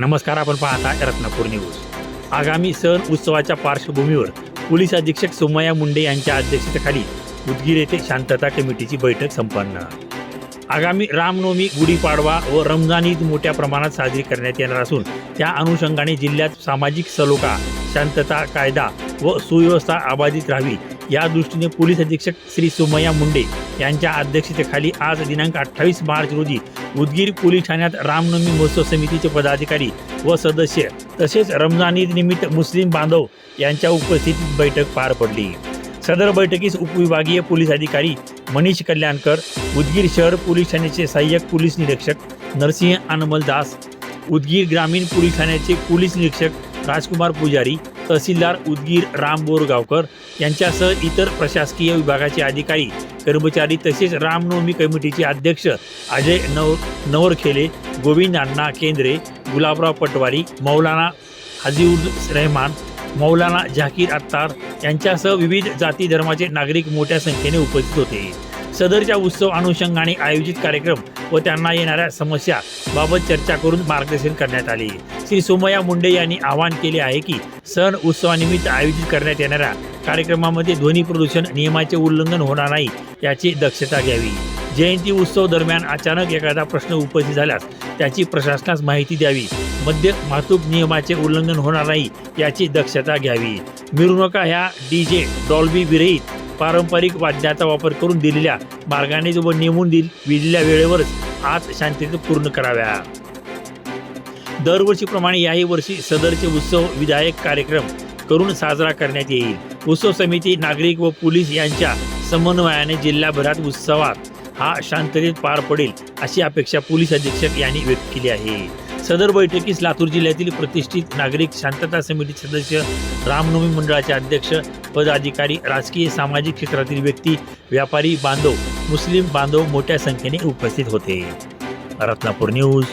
नमस्कार आपण पाहता रत्नापूर न्यूज. आगामी सण उत्सवाच्या पार्श्वभूमीवर पोलीस अधीक्षक सोमया मुंडे यांच्या अध्यक्षतेखाली उदगीर येथे शांतता कमिटीची बैठक संपन्न. आगामी रामनवमी गुढीपाडवा व रमजान ईद मोठ्या प्रमाणात साजरी करण्यात येणार असून त्या अनुषंगाने जिल्ह्यात सामाजिक सलोखा शांतता कायदा व सुव्यवस्था अबाधित राहावी. या दृष्टीने पोलीस अधीक्षक श्री सोमय्या मुंडे यांच्या अध्यक्षतेखाली आज दिनांक अठ्ठावीस मार्च रोजी उदगीर पोलीस ठाण्यात रामनवमी महोत्सव समितीचे पदाधिकारी व सदस्य तसेच रमजान ईद निमित्त मुस्लिम बांधव यांच्या उपस्थितीत बैठक पार पडली. सदर बैठकीस उपविभागीय पोलीस अधिकारी मनीष कल्याणकर उदगीर शहर पोलीस ठाण्याचे सहाय्यक पोलीस निरीक्षक नरसिंह अनमलदास उदगीर ग्रामीण पोलीस ठाण्याचे पोलीस निरीक्षक राजकुमार पुजारी तहसीलदार उदगीर राम बोरगावकर यांच्यासह इतर प्रशासकीय विभागाचे अधिकारी कर्मचारी तसेच रामनवमी कमिटीचे अध्यक्ष अजय नव नवरखेले गोविंद अण्णा केंद्रे गुलाबराव पटवारी मौलाना हजीउर रहमान मौलाना झाकीर अत्तार यांच्यासह विविध जाती धर्माचे नागरिक मोठ्या संख्येने उपस्थित होते. सदरच्या उत्सव अनुषंगाने आयोजित कार्यक्रम व त्यांना येणाऱ्या समस्या बाबत चर्चा करून मार्गदर्शन करण्यात आले. श्री सोमया मुंडे यांनी आवाहन केले आहे की सण उत्सवानिमित्त आयोजित करण्यात येणाऱ्या कार्यक्रमामध्ये ध्वनी प्रदूषण नियमाचे उल्लंघन होणार नाही याची दक्षता घ्यावी. जयंती उत्सव दरम्यान अचानक एखादा प्रश्न उपस्थित झाल्यास त्याची प्रशासनास माहिती द्यावी. मध्य वाहतूक नियमाचे उल्लंघन होणार नाही याची दक्षता घ्यावी. मिरवणुका ह्या डी जे डॉल्बी विरहित पारंपरिक वाद्याचा वापर करून दिलेल्या मार्गाने व नेमून दिल दिलेल्या वेळेवरच आज शांततेत पूर्ण कराव्या. दरवर्षीप्रमाणे याही वर्षी सदरचे उत्सव विधायक कार्यक्रम करून साजरा करण्यात येईल. उत्सव समिती नागरिक व पोलीस यांच्या समन्वयाने जिल्हाभरात उत्सवात हा शांततेत पार पडेल अशी अपेक्षा पोलीस अधीक्षक यांनी व्यक्त केली आहे. सदर बैठकीस लातूर जिल्ह्यातील प्रतिष्ठित नागरिक शांतता समिती सदस्य रामनवमी मंडळाचे अध्यक्ष पदाधिकारी राजकीय सामाजिक क्षेत्रातील व्यक्ती व्यापारी बांधव मुस्लिम बांधव मोठ्या संख्येने उपस्थित होते. रत्नापूर न्यूज.